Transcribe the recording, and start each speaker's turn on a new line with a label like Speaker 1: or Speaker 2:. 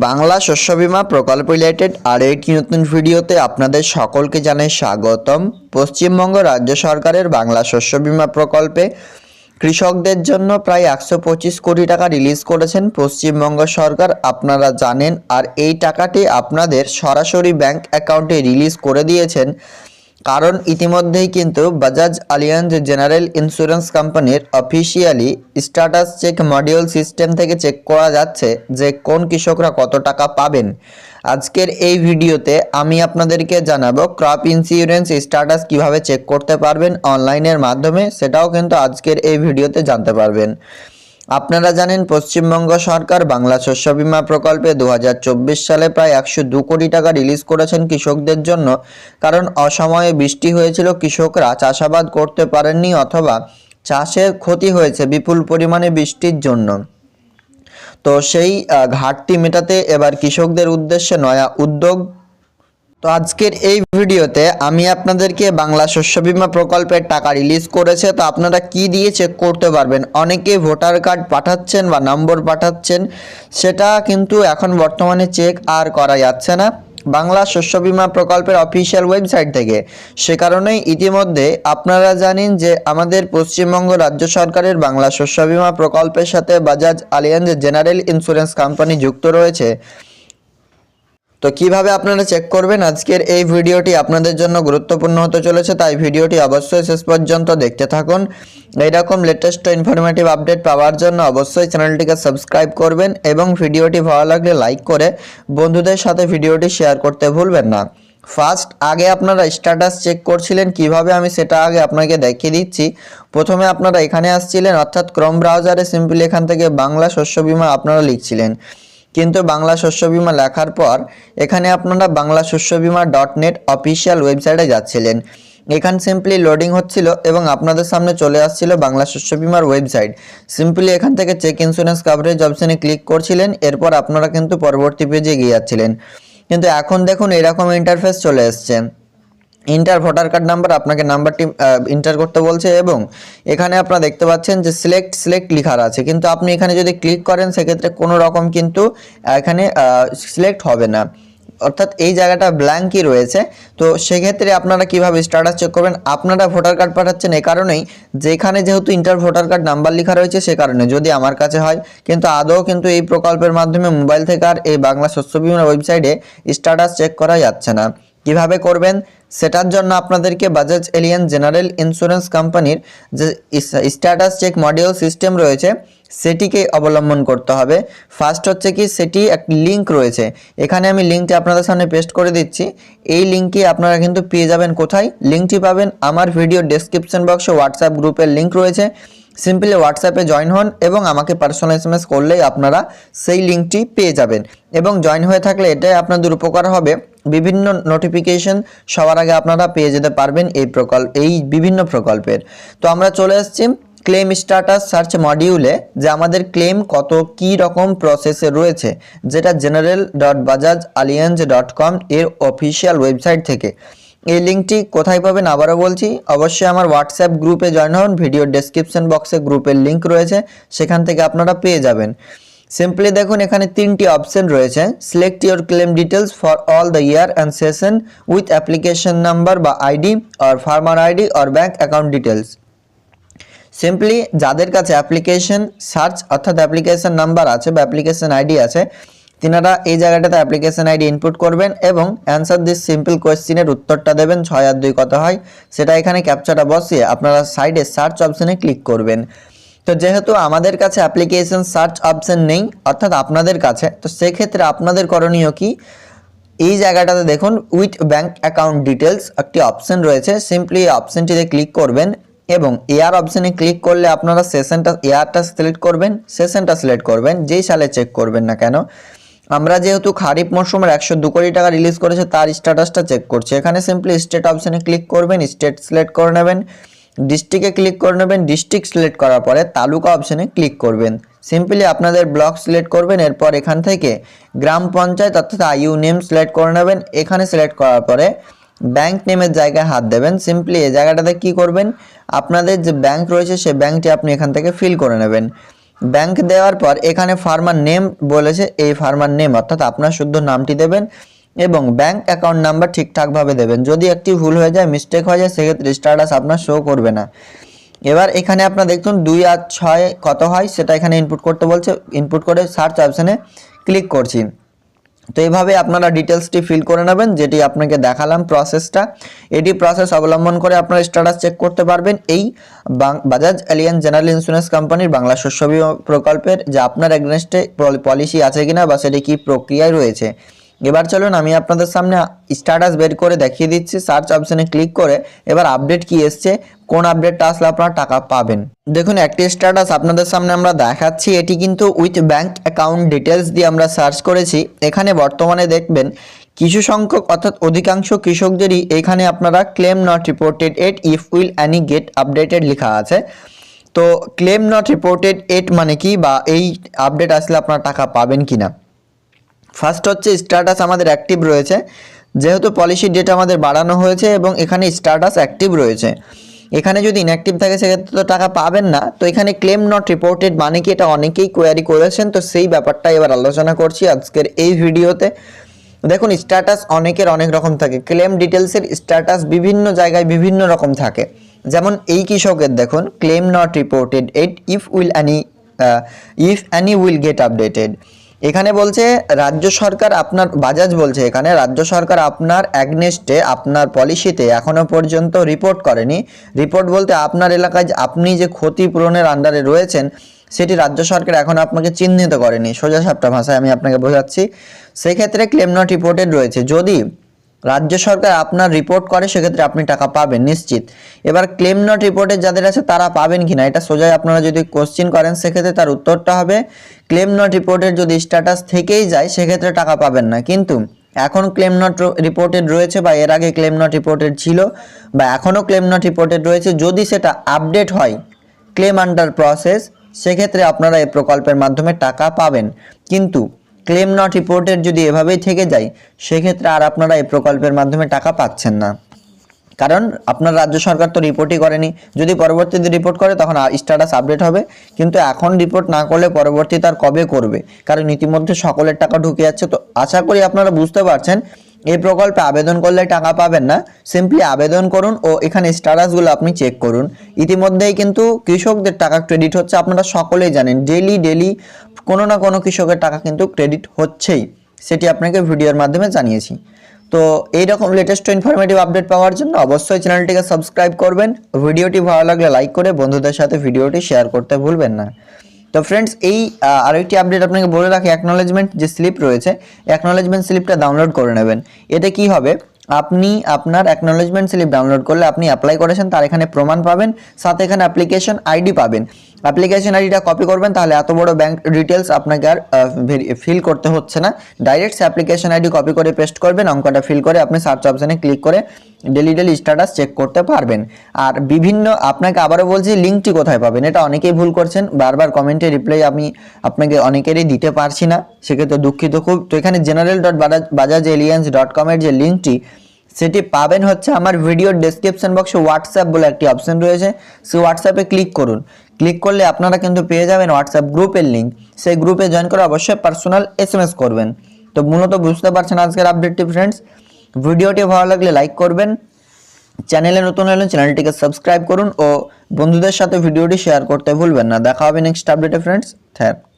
Speaker 1: বাংলা শস্য বিমা প্রকল্প রিলেটেড আরও একটি নতুন ভিডিওতে আপনাদের সকলকে জানাই স্বাগতম। পশ্চিমবঙ্গ রাজ্য সরকারের বাংলা শস্য বিমা প্রকল্পে কৃষকদের জন্য প্রায় একশো পঁচিশ কোটি টাকা রিলিজ করেছেন পশ্চিমবঙ্গ সরকার। আপনারা জানেন, আর এই টাকাটি আপনাদের সরাসরি ব্যাংক অ্যাকাউন্টে রিলিজ করে দিয়েছেন। কারণ ইতিমধ্যেই কিন্তু বাজাজ আলিয়ান্স জেনারেল ইন্স্যুরেন্স কোম্পানির officially status check module system থেকে চেক করা যাচ্ছে যে কোন কৃষকরা কত টাকা পাবেন। আজকের এই ভিডিওতে আমি আপনাদেরকে জানাব ক্রপ ইন্স্যুরেন্স স্ট্যাটাস কীভাবে চেক করতে পারবেন অনলাইনের মাধ্যমে, সেটাও কিন্তু আজকের এই ভিডিওতে জানতে পারবেন। আপনারা জানেন পশ্চিমবঙ্গ সরকার বাংলা শস্য বীমা প্রকল্পে দু হাজার চব্বিশ সালে প্রায় একশো দু কোটি টাকা রিলিজ করেছেন কৃষকদের জন্য, কারণ অসময়ে বৃষ্টি হয়েছিল, কৃষকরা চাষাবাদ করতে পারেননি অথবা চাষের ক্ষতি হয়েছে বিপুল পরিমাণে বৃষ্টির জন্য। তো সেই ঘাটতি মেটাতে এবার কৃষকদের উদ্দেশ্যে নয়া উদ্যোগ তো আজকের এই ভিডিওতে আমি আপনাদেরকে বাংলা শস্য বীমা প্রকল্পের টাকা রিলিজ করেছে। তো আপনারা কি দিয়ে চেক করতে পারবেন? অনেকে ভোটার কার্ড পাঠাচ্ছেন বা নম্বর পাঠাচ্ছেন, সেটা কিন্তু এখন বর্তমানে চেক আর করা যাচ্ছে না। বাংলা শস্য বিমা প্রকল্পের অফিসিয়াল ওয়েবসাইট থেকে। সে কারণেই ইতিমধ্যে আপনারা জানেন যে আমাদের পশ্চিমবঙ্গ রাজ্য সরকারের বাংলা শস্য বিমা প্রকল্পের সাথে Bajaj Allianz general insurance company যুক্ত রয়েছে। তো কীভাবে আপনারা চেক করবেন? আজকের এই ভিডিওটি আপনাদের জন্য গুরুত্বপূর্ণ হতে চলেছে, তাই ভিডিওটি অবশ্যই শেষ পর্যন্ত দেখতে থাকুন। এইরকম লেটেস্ট ইনফরমেটিভ আপডেট পাওয়ার জন্য অবশ্যই চ্যানেলটিকে সাবস্ক্রাইব করবেন এবং ভিডিওটি ভালো লাগলে লাইক করে বন্ধুদের সাথে ভিডিওটি শেয়ার করতে ভুলবেন না। ফার্স্ট আগে আপনারা স্ট্যাটাস চেক করছিলেন, কীভাবে আমি সেটা আগে আপনাকে দেখিয়ে দিচ্ছি। প্রথমে আপনারা এখানে আসছিলেন, অর্থাৎ ক্রম ব্রাউজারে সিম্পলি এখান থেকে বাংলা শস্য বীমা আপনারা লিখছিলেন। কিন্তু বাংলা শস্য বিমা লেখার পর এখানে আপনারা বাংলা শস্য বিমা ডট নেট অফিসিয়াল ওয়েবসাইটে যাচ্ছিলেন। এখান সিম্পলি লোডিং হচ্ছিল এবং আপনাদের সামনে চলে আসছিল বাংলা শস্য বিমার ওয়েবসাইট। সিম্পলি এখান থেকে চেক ইন্স্যুরেন্স কাভারেজ অপশানে ক্লিক করছিলেন, এরপর আপনারা কিন্তু পরবর্তী পেজে গিয়ে যাচ্ছিলেন। কিন্তু এখন দেখুন এরকম ইন্টারফেস চলে এসছে। ইন্টার ভোটার কার্ড নাম্বার আপনাকে নাম্বারটি ইন্টার করতে বলছে এবং এখানে আপনারা দেখতে পাচ্ছেন যে সিলেক্ট সিলেক্ট লেখা আছে। কিন্তু আপনি এখানে যদি ক্লিক করেন, সেক্ষেত্রে কোনো রকম কিন্তু এখানে সিলেক্ট হবে না। অর্থাৎ এই জায়গাটা ব্ল্যাঙ্কই রয়েছে। তো সেক্ষেত্রে আপনারা কীভাবে স্ট্যাটাস চেক করবেন? আপনারা ভোটার কার্ড পাঠাচ্ছেন এই কারণেই, যেখানে যেহেতু ইন্টার ভোটার কার্ড নাম্বার লেখা রয়েছে, সে কারণে। যদি আমার কাছে হয়, কিন্তু আদৌ কিন্তু এই প্রকল্পের মাধ্যমে মোবাইল থেকে আর এই বাংলা শস্য বীমা ওয়েবসাইটে স্ট্যাটাস চেক করা যাচ্ছে না। কীভাবে করবেন? সেটার জন্য আপনাদেরকে বাজাজ এলিয়ান জেনারেল ইন্স্যুরেন্স কোম্পানির যে স্ট্যাটাস চেক মডিউল সিস্টেম রয়েছে, সেটিকে অবলম্বন করতে হবে। ফার্স্ট হচ্ছে কি, সেটি একটি লিঙ্ক রয়েছে। এখানে আমি লিঙ্কটি আপনাদের সামনে পেস্ট করে দিচ্ছি। এই লিঙ্কে আপনারা কিন্তু পেয়ে যাবেন কোথায়? লিঙ্কটি পাবেন আমার ভিডিও ডেসক্রিপশন বক্সে হোয়াটসঅ্যাপ গ্রুপের লিঙ্ক রয়েছে। সিম্পলি হোয়াটসঅ্যাপে জয়েন হন এবং আমাকে পার্সোনাল এস করলেই আপনারা সেই লিঙ্কটি পেয়ে যাবেন। এবং জয়েন হয়ে থাকলে এটাই আপনাদের উপকার হবে। বিভিন্ন নোটিফিকেশন সবার আগে আপনারা পেয়ে যেতে পারবেন এই প্রকল্প এই বিভিন্ন প্রকল্পের। তো আমরা চলে এসেছি ক্লেম স্ট্যাটাস সার্চ মডিউলে যে আমাদের ক্লেম কত কি রকম প্রসেসে রয়েছে, যেটা general dot Bajaj Allianz dot com এর অফিসিয়াল ওয়েবসাইট থেকে। এই লিঙ্কটি কোথায় পাবেন আবারও বলছি, অবশ্যই আমার হোয়াটসঅ্যাপ গ্রুপে জয়েন হন ভিডিও ডেসক্রিপশন বক্সে গ্রুপের লিঙ্ক রয়েছে, সেখান থেকে আপনারা পেয়ে যাবেন। সিম্পলি দেখুন, এখানে তিনটি অপশন রয়েছে। Select your claim details for all the year and session with application number বা ID or farmer ID or bank account details simply যাদের কাছে অ্যাপ্লিকেশন সার্চ অর্থাৎ অ্যাপ্লিকেশন নাম্বার আছে বা অ্যাপ্লিকেশন আইডি আছে, তিনারা এই জায়গাটাতে অ্যাপ্লিকেশন আইডি ইনপুট করবেন এবং অ্যান্সার দিস সিম্পল কোয়েশ্চেনের উত্তরটা দেবেন, ছয় আর দুই কত হয়? সেটা এখানে ক্যাপচারটা বসিয়ে আপনারা সাইডে সার্চ অপশনে ক্লিক করবেন। তো যেহেতু আমাদের কাছে অ্যাপ্লিকেশন সার্চ অপশন নেই, অর্থাৎ আপনাদের কাছে, তো সেক্ষেত্রে আপনাদের করণীয় কি? এই জায়গাটাতে দেখুন উইথ ব্যাংক অ্যাকাউন্ট ডিটেলস একটি অপশন রয়েছে। সিম্পলি এই অপশনটিতে ক্লিক করবেন এবং এয়ার অপশনে ক্লিক করলে আপনারা সেশনটা এয়ারটা সিলেক্ট করবেন সেশনটা সিলেক্ট করবেন, যেই সালে চেক করবেন না কেন। আমরা যেহেতু খারিফ মরশুমের একশো দু কোটি টাকা রিলিজ করেছে, তার স্ট্যাটাসটা চেক করছি। এখানে সিম্পলি স্টেট অপশনে ক্লিক করবেন স্টেট সিলেক্ট করে নেবেন। ডিস্ট্রিক্টে ক্লিক করে নেবেন ডিস্ট্রিক্ট সিলেক্ট করার পরে তালুকা অপশনে ক্লিক করবেন। সিম্পলি আপনাদের ব্লক সিলেক্ট করবেন, এরপর এখান থেকে গ্রাম পঞ্চায়েত অর্থাৎ আইইউ নেম সিলেক্ট করে নেবেন। এখানে সিলেক্ট করার পরে ব্যাংক নেমের জায়গায় হাত দেবেন। সিম্পলি এই জায়গাটাতে কি করবেন? আপনাদের যে ব্যাংক রয়েছে সেই ব্যাংকটি আপনি এখান থেকে ফিল করে নেবেন। ব্যাংক দেওয়ার পর এখানে ফার্মার নেম বলেছে, এই ফার্মার নেম অর্থাৎ আপনার শুদ্ধ নামটি দেবেন। এবং ব্যাংক অ্যাকাউন্ট নাম্বার ঠিকঠাকভাবে দেবেন। যদি একটি ভুল হয়ে যায় মিস্টেক হয়ে যায়, সেক্ষেত্রে স্ট্যাটাস আপনার শো করবে না। এবার এখানে আপনার দেখুন, দুই আর ছয় কত হয়, সেটা এখানে ইনপুট করতে বলছে। ইনপুট করে সার্চ অপশানে ক্লিক করছি। তো এইভাবে আপনারা ডিটেলসটি ফিল করে নেবেন, যেটি আপনাকে দেখালাম প্রসেসটা এটি প্রসেস অবলম্বন করে আপনারা স্ট্যাটাস চেক করতে পারবেন। এই বাজাজ এলিয়ান জেনারেল ইন্স্যুরেন্স কোম্পানির বাংলা শস্য বীমা প্রকল্পের যে আপনার এগনেস্টে পলিসি আছে কিনা বা সেটি কী প্রক্রিয়ায় রয়েছে। এবার চলুন আমি আপনাদের সামনে স্ট্যাটাস বের করে দেখিয়ে দিচ্ছি। সার্চ অপশনে ক্লিক করে এবার আপডেট কি এসছে, কোন আপডেটটা আসলে আপনারা টাকা পাবেন। দেখুন, একটি স্ট্যাটাস আপনাদের সামনে আমরা দেখাচ্ছি। এটি কিন্তু উইথ ব্যাংক অ্যাকাউন্ট ডিটেলস দিয়ে আমরা সার্চ করেছি। এখানে বর্তমানে দেখবেন, কিছু সংখ্যক অর্থাৎ অধিকাংশ কৃষকদেরই এখানে আপনারা claim not reported at if will any get updated লেখা আছে। তো ক্লেম নট রিপোর্টেড এট মানে কি বা এই আপডেট আসলে আপনারা টাকা পাবেন কিনা। ফার্স্ট হচ্ছে স্ট্যাটাস আমাদের অ্যাক্টিভ রয়েছে। যেহেতু পলিসি ডেট আমাদের বাড়ানো হয়েছে এবং এখানে স্ট্যাটাস অ্যাক্টিভ রয়েছে। এখানে যদি ইনঅ্যাক্টিভ থাকে সেক্ষেত্রে তো টাকা পাবেন না। তো এখানে ক্লেম নট রিপোর্টেড মানে কি? এটা অনেকেই কোয়ারি করেছেন। তো সেই ব্যাপারটা এবার আলোচনা করছি আজকের এই ভিডিওতে। দেখুন স্ট্যাটাস অনেকের অনেক রকম থাকে। ক্লেম ডিটেলসের স্ট্যাটাস বিভিন্ন জায়গায় বিভিন্ন রকম থাকে। যেমন এই কৃষকের দেখুন claim not reported at if will any if any will get updated এখানে বলছে, রাজ্য সরকার আপনার বাজাজ বলছে এখানে, রাজ্য সরকার আপনার অ্যাগনেস্টে, আপনার পলিসিতে এখনও পর্যন্ত রিপোর্ট করেনি। রিপোর্ট বলতে আপনার এলাকায় আপনি যে ক্ষতিপূরণের আন্ডারে রয়েছেন, সেটি রাজ্য সরকার এখন আপনাকে চিহ্নিত করেনি। সোজা সাপটা ভাষায় আমি আপনাকে বোঝাচ্ছি। সেক্ষেত্রে ক্লেম নট রিপোর্টেড রয়েছে। যদি রাজ্য সরকার আপনার রিপোর্ট করে, সেক্ষেত্রে আপনি টাকা পাবেন, নিশ্চিত। এবার ক্লেম নট রিপোর্টে যাদের আছে, তারা পাবেন কিনা, এটা সোজাই আপনারা যদি কোশ্চিন করেন, সেক্ষেত্রে তার উত্তরটা হবে ক্লেম নট রিপোর্টের যদি স্ট্যাটাস থেকেই যায়, সেক্ষেত্রে টাকা পাবেন না। কিন্তু, এখন ক্লেম নট রিপোর্টেড রয়েছে বা এর আগে ক্লেম নট রিপোর্টেড ছিল, বা এখনও ক্লেম নট রিপোর্টেড রয়েছে, যদি সেটা আপডেট হয় ক্লেম আন্ডার প্রসেস সেক্ষেত্রে আপনারা এই প্রকল্পের মাধ্যমে টাকা পাবেন। কিন্তু ক্লেম নট রিপোর্টের যদি এভাবেই থেকে যায়, সেক্ষেত্রে আর আপনারা এই প্রকল্পের মাধ্যমে টাকা পাচ্ছেন না। কারণ আপনার রাজ্য সরকার তো রিপোর্টই করেনি। যদি পরবর্তীতে রিপোর্ট করে, তখন স্ট্যাটাস আপডেট হবে। কিন্তু এখন রিপোর্ট না করলে পরবর্তী তার কবে করবে? কারণ ইতিমধ্যে সকলের টাকা ঢুকে যাচ্ছে। তো আশা করি আপনারা বুঝতে পারছেন এই প্রকল্পে আবেদন করলে টাকা পাবেন না। সিম্পলি আবেদন করুন ও এখানে স্ট্যাটাসগুলো আপনি চেক করুন। ইতিমধ্যেই কিন্তু কৃষকদের টাকা ক্রেডিট হচ্ছে, আপনারা সকলেই জানেন। ডেলি ডেলি কোনো না কোনো কৃষকের টাকা কিন্তু ক্রেডিট হচ্ছেই। সেটি আপনাকে ভিডিওর মাধ্যমে জানিয়েছি। তো এইরকম লেটেস্ট ইনফরমেটিভ আপডেট পাওয়ার জন্য অবশ্যই চ্যানেলটিকে সাবস্ক্রাইব করবেন। ভিডিওটি ভালো লাগলে লাইক করে বন্ধুদের সাথে ভিডিওটি শেয়ার করতে ভুলবেন না। তো ফ্রেন্ডস এই আহ, আরেকটি আপডেট আপনাকে বলে রাখি অ্যাকনোলেজমেন্ট যে স্লিপ রয়েছে অ্যাকনোলেজমেন্ট স্লিপটা ডাউনলোড করে নেবেন। এতে কি হবে? আপনি আপনার অ্যাকনোলেজমেন্ট স্লিপ ডাউনলোড করলে আপনি অ্যাপ্লাই করেছেন তার এখানে প্রমাণ পাবেন সাথে এখানে অ্যাপ্লিকেশন আইডি পাবেন। অ্যাপ্লিকেশন আইডিটা কপি করবেন, তাহলে এত বড় ব্যাংক ডিটেলস আপনাকে আর ফিল করতে হচ্ছে না। ডাইরেক্ট অ্যাপ্লিকেশন আইডি কপি করে পেস্ট করবেন, অঙ্কটা ফিল করে আপনি সার্চ অপশানে ক্লিক করে ডেলি ডেলি স্ট্যাটাস চেক করতে পারবেন। আর বিভিন্ন, আপনাকে আবারও বলছি লিঙ্কটি কোথায় পাবেন? এটা অনেকেই ভুল করছেন, বারবার কমেন্টে রিপ্লাই আমি আপনাকে অনেকেরই দিতে পারছি না, সেক্ষেত্রে দুঃখিত খুব। তো এখানে general dot Bajaj Allianz dot কমের যে লিঙ্কটি সেটি পাবেন হচ্ছে আমার ভিডিওর ডেসক্রিপশন বক্সে হোয়াটসঅ্যাপ বলে একটি অপশন রয়েছে। সেই হোয়াটসঅ্যাপে ক্লিক করুন। ক্লিক করলে আপনারা কিন্তু পেয়ে যাবেন হোয়াটসঅ্যাপ গ্রুপের লিঙ্ক সেই গ্রুপে জয়েন করে অবশ্যই পার্সোনাল এস করবেন। তো মূলত বুঝতে পারছেন আজকের আপডেটটি ফ্রেন্ডস ভিডিওটি ভালো লাগলে লাইক করবেন। চ্যানেলে নতুন হলে চ্যানেলটিকে সাবস্ক্রাইব করুন ও বন্ধুদের সাথে ভিডিওটি শেয়ার করতে ভুলবেন না। দেখা হবে নেক্সট আপডেটে ফ্রেন্ডস থ্যাংক